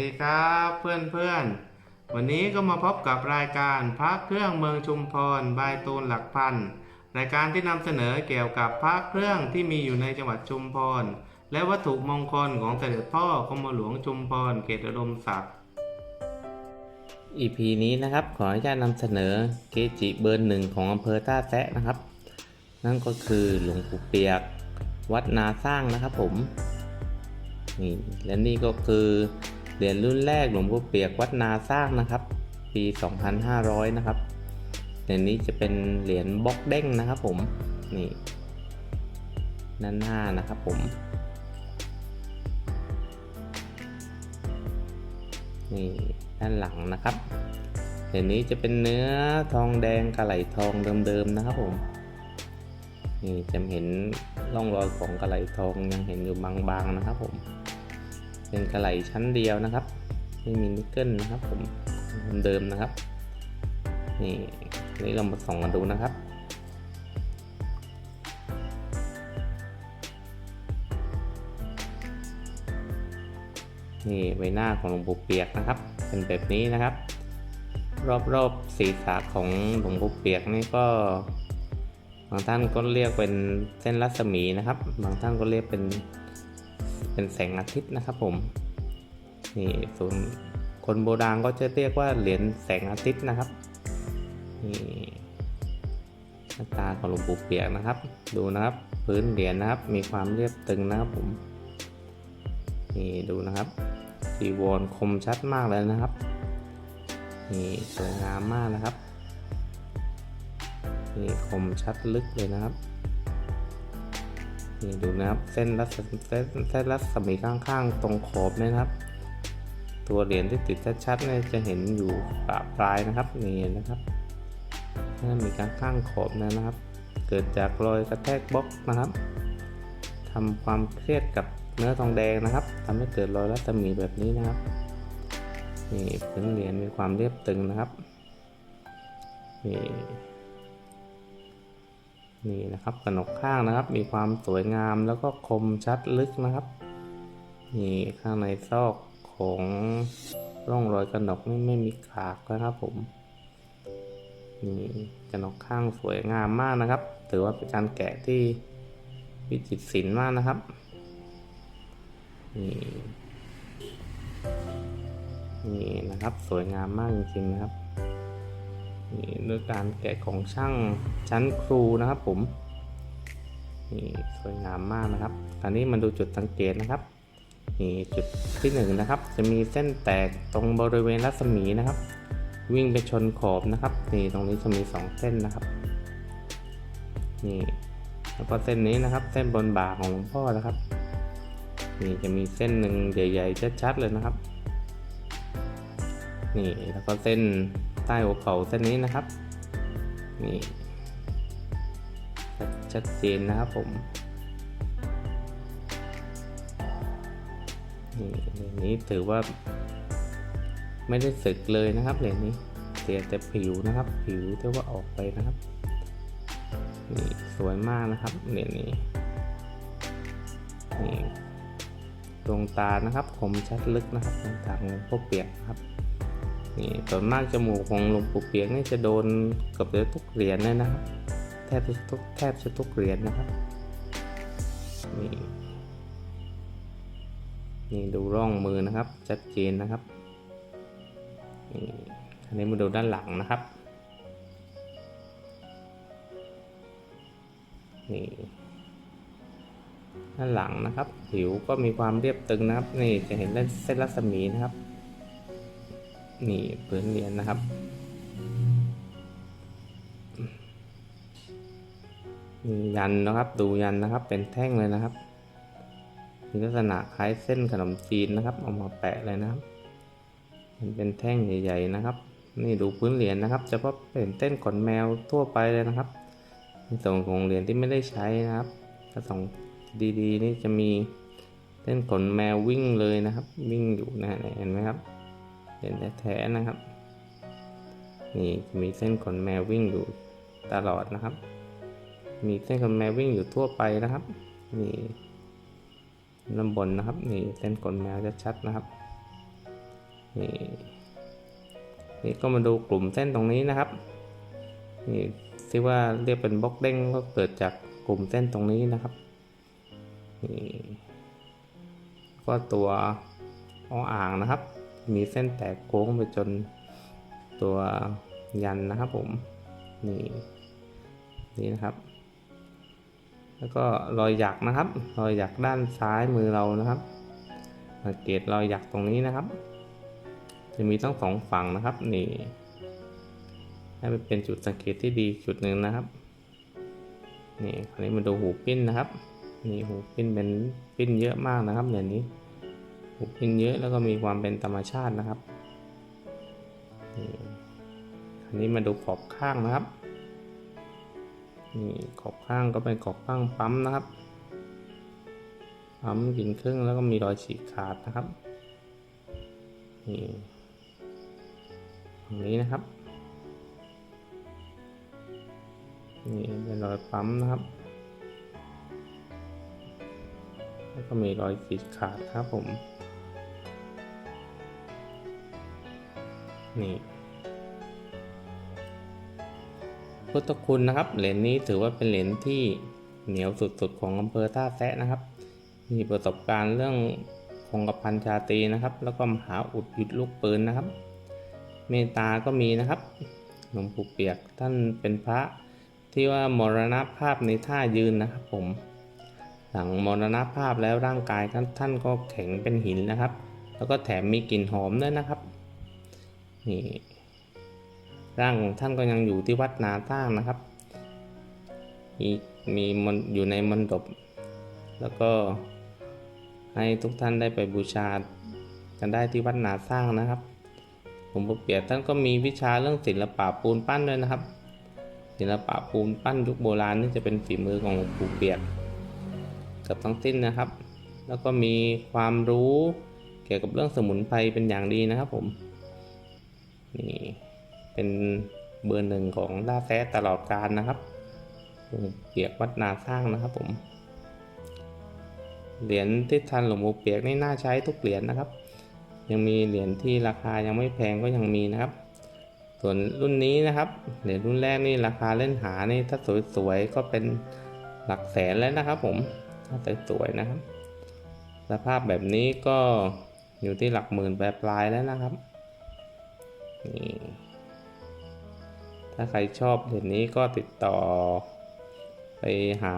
ดีครับเพื่อนเพื่อนๆ วันนี้ก็มาพบกับรายการพระเครื่องเมืองชุมพรบายตูนหลักพันรายการที่นำเสนอเกี่ยวกับพระเครื่องที่มีอยู่ในจังหวัดชุมพร และวัตถุมงคลของเสด็จพ่อกรมหลวงชุมพรเขตอุดมศักดิ์ EP นี้นะครับขออนุญาตนำเสนอเกจิเบอร์หนึ่งของอำเภอท่าแซะนะครับ นั่นก็คือหลวงปู่เปียก วัดนาสร้างนะครับผมนี่และนี่ก็คือ เหรียญรุ่นแรกหลวงปู่เปียกวัดนาสร้างนะครับ ปี 2500 นะครับเหรียญนี้จะเป็นเหรียญบล็อกเด้งนะครับผมนี่ด้านหน้านะครับผมนี่ด้านหลังนะครับเหรียญนี้จะเป็นเนื้อทองแดงกระไหลทองเดิมๆนะครับผมนี่จะเห็นร่องรอยของกระไหลทองยังเห็นอยู่บางๆนะครับผม เป็นกระไหลชั้นเดียวนะครับ ไม่มีนิกเกิลนะครับผมเดิมนะครับ นี่นี่เรามาส่องกันดูนะครับนี่ใบหน้าของหลวงปู่เปียกนะครับ เป็นแบบนี้นะครับ รอบๆศีรษะของหลวงปู่เปียกนี่ก็ บางท่านก็เรียกเป็นเส้นรัศมีนะครับ บางท่านก็เรียกเป็น เป็นแสงอาทิตย์นะครับผมนี่ส่วนคนโบราณก็จะเรียกว่าเหรียญแสงอาทิตย์นะครับนี่หน้าตาของหลวงปู่เปียกนะครับ ดูนะครับพื้นเหรียญนะครับ มีความเรียบตึงนะครับผมนี่ดูนะครับสีวอรคมชัดมากเลยนะครับนี่สวยงามมากนะครับนี่คมชัดลึกเลยนะครับ นี่ดูนะครับ เส้นรัศเส้นเส้นรัศมีข้างๆ ตรงขอบนะครับ ตัวเหรียญที่ติดชัดๆเนี่ยจะเห็นอยู่ปะปลายนะครับนี่นะครับนี่มีการข้างขอบนะครับ เกิดจากรอยกระแทกบล็อกนะครับทำความเครียดกับเนื้อทองแดงนะครับทำให้เกิดรอยรัศมีแบบนี้นะครับนี่พื้นเหรียญมีความเรียบตึงนะครับนี่ นี่นะครับกระหนกข้างนะครับ มีความสวยงามแล้วก็คมชัดลึกนะครับ นี่ข้างในซอกของร่องรอยกระหนกนี่ไม่มีขากนะครับผมนี่กระหนกข้างสวยงามมากนะครับ ถือว่าเป็นการแกะที่วิจิตรศิลป์มากนะครับนี่นี่นะครับสวยงามมากจริงๆนะครับ นี่ด้วยการแกะของช่างชั้นครูนะครับผมนี่สวยงามมากนะครับคราวนี้มาดูจุดสังเกตนะครับนี่จุดที่หนึ่งนะครับ จะมีเส้นแตกตรงบริเวณรัศมีนะครับ วิ่งไปชนขอบนะครับนี่ตรงนี้จะมีสองเส้นนะครับนี่แล้วก็เส้นนี้นะครับ เส้นบนบ่าของหลวงพ่อนะครับนี่จะมีเส้นหนึ่งใหญ่ ๆ ชัดๆเลยนะครับ นี่แล้วก็เส้น ใต้หัวเข่าเส้นนี้นะครับ นี่ชัดเจนนะครับผม นี่เหรียญนี้ถือว่า ไม่ได้สึกเลยนะครับเหรียญนี้เสียแต่ผิวนะครับ ผิวที่ว่าออกไปนะครับนี่สวยมากนะครับเหรียญนี้นี่ดวงตานะครับคมชัดลึกนะครับดวงตาของพวกเปียกนะครับ นี่ส่วนมากจมูกของหลวงปู่เปียกนี่จะโดนเกับทุกเหรียญเลยนะครับแทบจะทุกแทบจะทุกเหรียญนะครับนี่นี่ดูร่องมือนะครับชัดเจนนะครับนี่อันนี้มาดูด้านหลังนะครับนี่ด้านหลังนะครับ ผิวก็มีความเรียบตึงนะครับ นี่จะเห็นเส้นรัศมีนะครับ นี่พื้นเหรียญนะครับ มียันนะครับดูยันนะครับเป็นแท่งเลยนะครับ มีลักษณะคล้ายเส้นขนมจีนนะครับเอามาแปะเลยนะครับ มันเป็นแท่งใหญ่ๆนะครับ นี่ดูพื้นเหรียญนะครับเฉพาะเป็นเต้นขนแมวทั่วไปเลยนะครับในส่วนของเหรียญที่ไม่ได้ใช้นะครับถ้าส่องดีๆ นี่จะมีเต้นขนแมววิ่งเลยนะครับ วิ่งอยู่นะเห็นไหมครับ เหรียญแท้ๆนะครับ นี่จะมีเส้นขนแมววิ่งอยู่ตลอดนะครับ มีเส้นขนแมววิ่งอยู่ทั่วไปนะครับ นี่น้ำบนนะครับ นี่เส้นขนแมวจะชัดนะครับ นี่นี่ก็มาดูกลุ่มเส้นตรงนี้นะครับ นี่ที่ว่าเรียกเป็นบล็อกเด้งก็เกิดจากกลุ่มเส้นตรงนี้นะครับ นี่ก็ตัวออ่างนะครับ มีเส้นแตกโค้งไปจนตัวยันนะครับผม นี่นี่นะครับ แล้วก็รอยหยักนะครับ รอยหยักด้านซ้ายมือเรานะครับสังเกตรอยหยักตรงนี้นะครับ จะมีทั้งสองฝั่งนะครับ นี่ให้มันเป็นจุดสังเกตที่ดีจุดหนึ่งนะครับ นี่คราวนี้มาดูหูปิ้นนะครับ นี่หูปิ้นเป็นปิ้นเยอะมากนะครับเหรียญนี้ หูปิ้นเยอะแล้วก็มีความเป็นธรรมชาตินะครับนี่คราวนี้มาดูขอบข้างนะครับนี่ขอบข้างก็เป็นขอบข้างปั๊มนะครับปั๊มกินครึ่งแล้วก็มีรอยฉีกขาดนะครับนี่ตรงนี้นะครับนี่เป็นรอยปั๊มนะครับ แล้วก็มีรอยขีดขาดครับผม นี่พุทธคุณนะครับเหรียญนี้ถือว่าเป็นเหรียญที่เหนียวสุดๆของอำเภอท่าแซะนะครับ มีประสบการณ์เรื่องคงกระพันชาตีนะครับ แล้วก็มหาอุดหยุดลูกปืนนะครับ เมตตาก็มีนะครับหลวงปู่เปียกท่านเป็นพระที่ว่ามรณภาพในท่ายืนนะครับ ผม หลังมรณภาพแล้วร่างกายท่านท่านก็แข็งเป็นหินนะครับ แล้วก็แถมมีกลิ่นหอมด้วยนะครับ นี่ร่างของท่านก็ยังอยู่ที่วัดนาตั้งนะครับ มีมีมนอยู่ในมณฑปแล้วก็ให้ทุกท่านได้ไปบูชากันได้ที่วัดนาสร้างนะครับผมปู่เปียกท่านก็มีวิชาเรื่องศิลปะปูนปั้นด้วยนะครับ ศิลปะปูนปั้นยุคโบราณนี่จะเป็นฝีมือของหลวงปู่เปียกกับทั้งสิ้นนะครับ แล้วก็มีความรู้เกี่ยวกับเรื่องสมุนไพรเป็นอย่างดีนะครับผม นี่เป็นเบอร์หนึ่งของล่าแท้ตลอดการนะครับเปียกวัดนาสร้างนะครับผม เหรียญที่ทันหลวงปู่เปียกนี่น่าใช้ทุกเหรียญนะครับ ยังมีเหรียญที่ราคายังไม่แพงก็ยังมีนะครับ ส่วนรุ่นนี้นะครับ เหรียญรุ่นแรกนี่ราคาเล่นหานี่ถ้าสวยๆก็เป็นหลักแสนแล้วนะครับ ผมถ้าสวยๆนะครับ สภาพแบบนี้ก็อยู่ที่หลักหมื่นปลายๆแล้วนะครับ นี่ถ้าใครชอบเหรียญนี้ก็ติดต่อ ไปหา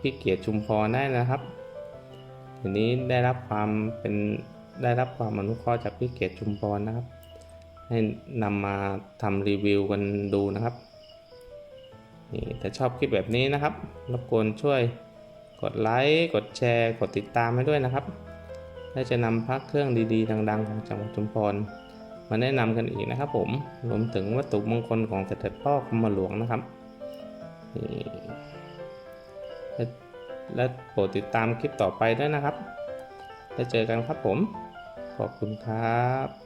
พี่เกียรติชุมพรได้นะครับทีนี้ได้รับความเป็นได้รับความอนุเคราะห์จากพี่เกียรติชุมพรนะครับ ให้นำมาทำรีวิวกันดูนะครับนี่ถ้าชอบคลิปแบบนี้นะครับรบกวนช่วยกดไลค์กดแชร์ กดติดตามให้ด้วยนะครับและจะนำพักเครื่องดีๆ ดัง ๆ ของจังหวัดชุมพร มาแนะนำกันอีกนะครับ ผมรวมถึงวัตถุมงคลของเสด็จพ่อกรมหลวงนะครับแลและโปรดติดตามคลิปต่อไปด้วยนะครับแล้วเจอกันครับผม ขอบคุณครับ